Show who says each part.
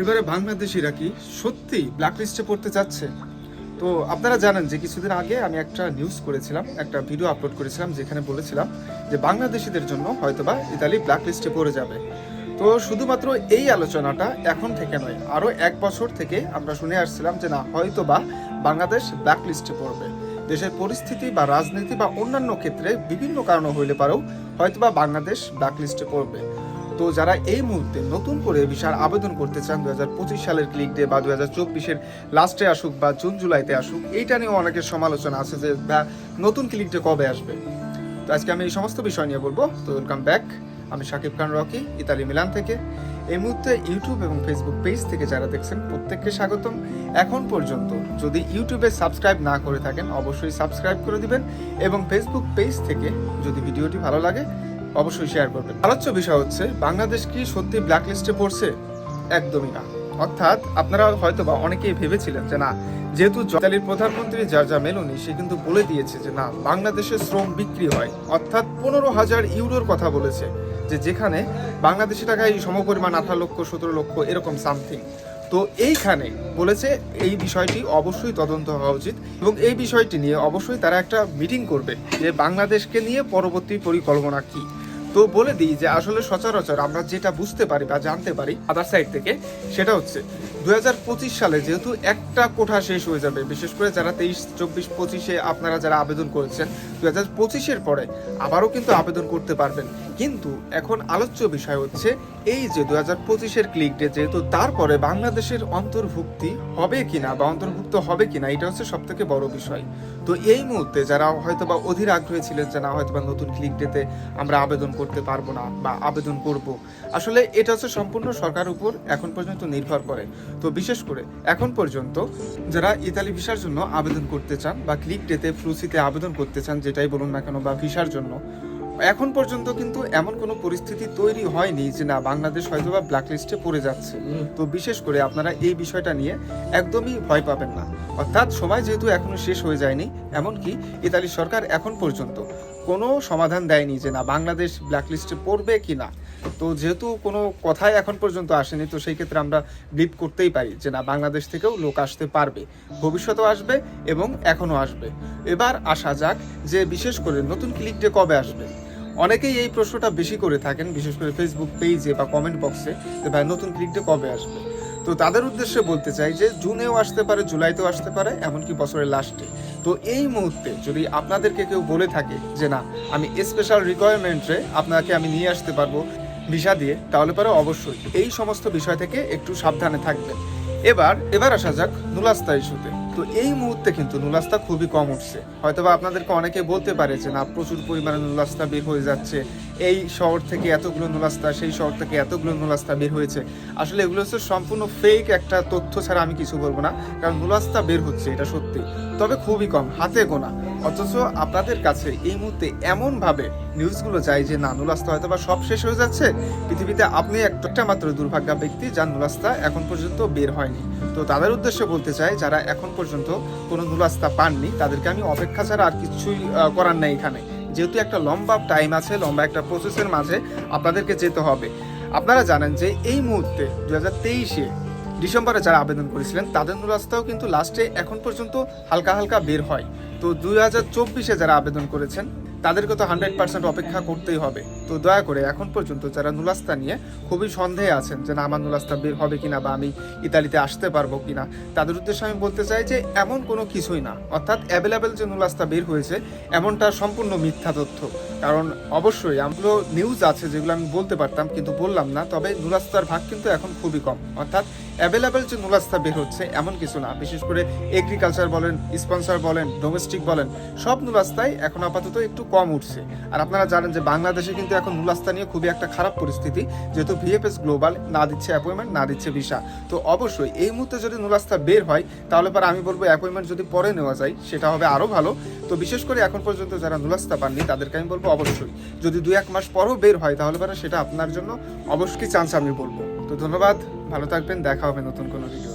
Speaker 1: এবারে বাংলাদেশিরা কি সত্যি ব্ল্যাকলিস্টে পড়তে যাচ্ছে তো আপনারা জানেন যে কিছুদিন আগে আমি একটা নিউজ করেছিলাম, একটা ভিডিও আপলোড করেছিলাম যেখানে বলেছিলাম যে বাংলাদেশিদের জন্য হয়তোবা ইতালি ব্ল্যাকলিস্টে পড়ে যাবে। তো শুধুমাত্র এই আলোচনাটা এখন থেকে নয় আরও এক বছর থেকে আমরা শুনে আসছিলাম যে না, হয়তোবা বাংলাদেশ ব্ল্যাকলিস্টে পড়বে। দেশের পরিস্থিতি বা রাজনীতি বা অন্যান্য ক্ষেত্রে বিভিন্ন কারণ হইলে পারেও হয়তোবা বাংলাদেশ ব্ল্যাকলিস্টে পড়বে। তো যারা এই মুহূর্তে নতুন করে ভিসার আবেদন করতে চান দু হাজার পঁচিশ সালের ক্লিক ডে বা দু হাজার চব্বিশের লাস্টে আসুক বা জুন জুলাইতে আসুক, এইটা নিয়েও অনেকের সমালোচনা আছে যে নতুন ক্লিক ডে কবে আসবে? তো আজকে আমি এই সমস্ত বিষয় নিয়ে বলব। তো ওয়েলকাম ব্যাক আমি Shakib Khan Rocky, Italy Milan থেকে। এই মুহূর্তে ইউটিউব এবং ফেসবুক পেজ থেকে যারা দেখছেন, প্রত্যেককে স্বাগতম। এখন পর্যন্ত যদি ইউটিউবে সাবস্ক্রাইব না করে থাকেন, অবশ্যই সাবস্ক্রাইব করে দিবেন এবং ফেসবুক পেজ থেকে যদি ভিডিওটি ভালো লাগে অবশ্যই শেয়ার করবেন। আলোচ্য বিষয় হচ্ছে, বাংলাদেশ কি সত্যি ব্ল্যাকলিস্টে পড়ছে? একদমই না। অর্থাৎ আপনারা হয়তো বা অনেকেই ভেবেছিলেন যে না, যেহেতু ইতালির প্রধানমন্ত্রী জার্জা মেলোনি, সে কিন্তু বলে দিয়েছে যে না বাংলাদেশে শ্রম বিক্রি হয়। অর্থাৎ পনেরো হাজার ইউরোর কথা বলেছে যে যেখানে বাংলাদেশি টাকায় সমপরিমাণ আঠারো লক্ষ, সতেরো লক্ষ এরকম সামথিং তো এইখানে বলেছে এই বিষয়টি অবশ্যই তদন্ত হওয়া উচিত এবং এই বিষয়টি নিয়ে অবশ্যই তারা একটা মিটিং করবে যে বাংলাদেশকে নিয়ে পরবর্তী পরিকল্পনা কি। তো বলে দিই যে আসলে সচরাচর আমরা যেটা বুঝতে পারি বা জানতে পারি আদার সাইড থেকে, সেটা হচ্ছে দুহাজার পঁচিশ সালে যেহেতু একটা কোঠা শেষ হয়ে যাবে, বিশেষ করে যারা তেইশ, চব্বিশ, পঁচিশে আপনারা যারা আবেদন করেছেন দু হাজার পঁচিশের পরে আবারও কিন্তু আবেদন করতে পারবেন। কিন্তু এখন আলোচ্য বিষয় হচ্ছে এই যে দু হাজার পঁচিশের ক্লিক ডে যেহেতু তারপরে বাংলাদেশের অন্তর্ভুক্তি হবে কিনা বা অন্তর্ভুক্ত হবে কিনা, এটা হচ্ছে সব থেকে বড় বিষয়। তো এই মুহূর্তে যারা হয়তো বা অধীর আগ্রহী ছিলেন যে না হয়তো বা নতুন ক্লিক ডেতে আমরা আবেদন করতে পারব না বা আবেদন করব, আসলে এটা হচ্ছে সম্পূর্ণ সরকার উপর এখন পর্যন্ত নির্ভর করে। তো বিশেষ করে এখন পর্যন্ত যারা ইতালি ভিসার জন্য আবেদন করতে চান বা ক্লিক ডেতে ফ্লুসিতে আবেদন করতে চান, যেটাই বলুন না কেন, বা ভিসার জন্য এখন পর্যন্ত কিন্তু এমন কোনো পরিস্থিতি তৈরি হয়নি যে না বাংলাদেশ হয়তো বা ব্ল্যাক লিস্টে পড়ে যাচ্ছে। তো বিশেষ করে আপনারা এই বিষয়টা নিয়ে একদমই ভয় পাবেন না। অর্থাৎ সময় যেহেতু এখনও শেষ হয়ে যায়নি এমনকি ইতালি সরকার এখন পর্যন্ত কোনো সমাধান দেয়নি যে না, বাংলাদেশ ব্ল্যাকলিস্টে পড়বে কি না। তো যেহেতু কোনো কথাই এখন পর্যন্ত আসেনি, তো সেই ক্ষেত্রে আমরা বিলিভ করতেই পারি যে না, বাংলাদেশ থেকেও লোক আসতে পারবে। ভবিষ্যতেও আসবে এবং এখনও আসবে। এবার আসা যাক যে বিশেষ করে নতুন ক্লিক ডে কবে আসবে। অনেকেই এই প্রশ্নটা বেশি করে থাকেন, বিশেষ করে ফেসবুক পেজে বা কমেন্ট বক্সে যে ভাই নতুন ক্লিক ডে কবে আসবে। তো তাদের উদ্দেশ্যে বলতে চাই যে জুনেও আসতে পারে জুলাইতেও আসতে পারে, এমনকি বছরের লাস্টে তো এই মুহূর্তে যদি আপনাদেরকে কেউ বলে থাকে যে না, আমি স্পেশাল রিকোয়ারমেন্টে আপনাকে আমি নিয়ে আসতে পারব ভিসা দিয়ে, তাহলে পরে অবশ্যই এই সমস্ত বিষয় থেকে একটু সাবধানে থাকবেন। এবার এবার আসা যাক নুলাস্তা ইস্যুতে তো এই মুহূর্তে কিন্তু নুলাস্তা খুবই কম উঠছে। হয়তোবা আপনাদেরকে অনেকে বলতে পারে যে, না, প্রচুর পরিমাণে নুলাস্তা বের হয়ে যাচ্ছে। এই শহর থেকে এতগুলো নুলাস্তা, সেই শহর থেকে এতগুলো নুলাস্তা বের হয়েছে। আসলে এগুলো হচ্ছে সম্পূর্ণ ফেক একটা তথ্য ছাড়া আমি কিছু বলব না, কারণ নুলাস্তা বের হচ্ছে, এটা সত্যি। তবে খুবই কম, হাতে গোনা। অথচ আপনাদের কাছে এই মুহূর্তে এমনভাবে নিউজগুলো যায় যে, না, নুলাস্তা হয়তো বা সব শেষ হয়ে যাচ্ছে। পৃথিবীতে আপনি একটা মাত্র দুর্ভাগ্য ব্যক্তি যার নুলাস্তা এখন পর্যন্ত বের হয়নি। তো তাদের উদ্দেশ্যে বলতে চাই, যারা এখন পর্যন্ত কোনো নুলাস্তা পাননি। তাদেরকে আমি অপেক্ষা ছাড়া আর কিছুই করার নেই এখানে। যেহেতু একটা লম্বা টাইম আছে, লম্বা একটা প্রসেসের মাঝে আপনাদেরকে যেতে হবে। আপনারা জানেন যে এই মুহূর্তে দু হাজার তেইশে ডিসেম্বরে যারা আবেদন করেছিলেন, তাদের নুলাস্তাও কিন্তু লাস্টে এখন পর্যন্ত হালকা হালকা বের হয়। তো দুই হাজার চব্বিশে যারা আবেদন করেছেন তাদেরকে তো হান্ড্রেড পার্সেন্ট অপেক্ষা করতেই হবে। তো দয়া করে এখন পর্যন্ত যারা নুলাস্তা নিয়ে খুবই সন্দেহে আছেন যে না, আমার নুলাস্তা বের হবে কিনা বা আমি ইতালিতে আসতে পারব কিনা, তাদের উদ্দেশ্যে আমি বলতে চাই যে এমন কোনো কিছুই না। অর্থাৎ অ্যাভেলেবেল যে নুলাস্তা বের হয়েছে, এমনটা সম্পূর্ণ মিথ্যা তথ্য। কারণ অবশ্যই আমগুলো নিউজ আছে যেগুলো আমি বলতে পারতাম কিন্তু বললাম না, তবে নুলাস্তার ভাগ কিন্তু এখন খুবই কম। অর্থাৎ অ্যাভেলেবেল যে নুলাস্তা বের হচ্ছে, এমন কিছু না। বিশেষ করে এগ্রিকালচার বলেন স্পন্সর বলেন ডোমেস্টিক বলেন, সব নুলাস্তাই এখন আপাতত একটু কম উঠছে। আর আপনারা জানেন যে বাংলাদেশে কিন্তু এখন নুলাস্তা নিয়ে খুবই একটা খারাপ পরিস্থিতি, যেহেতু ভিএফএস গ্লোবাল না দিচ্ছে অ্যাপয়েন্টমেন্ট না দিচ্ছে ভিসা তো অবশ্যই এই মুহূর্তে যদি নুলাস্তা বের হয়, তাহলে পরে আমি বলব অ্যাপয়েন্টমেন্ট যদি পরে নেওয়া যায়, সেটা হবে আরও ভালো। তো বিশেষ করে এখন পর্যন্ত যারা নুলাস্তা পাননি, তাদেরকে আমি বলব অবশ্যই, যদি দু এক মাস পরও বের হয়, তাহলে পরে সেটা আপনার জন্য অবশ্যই চান্স আমি বলব। তো ধন্যবাদ ভালো থাকবেন দেখা হবে নতুন কোনো ভিডিও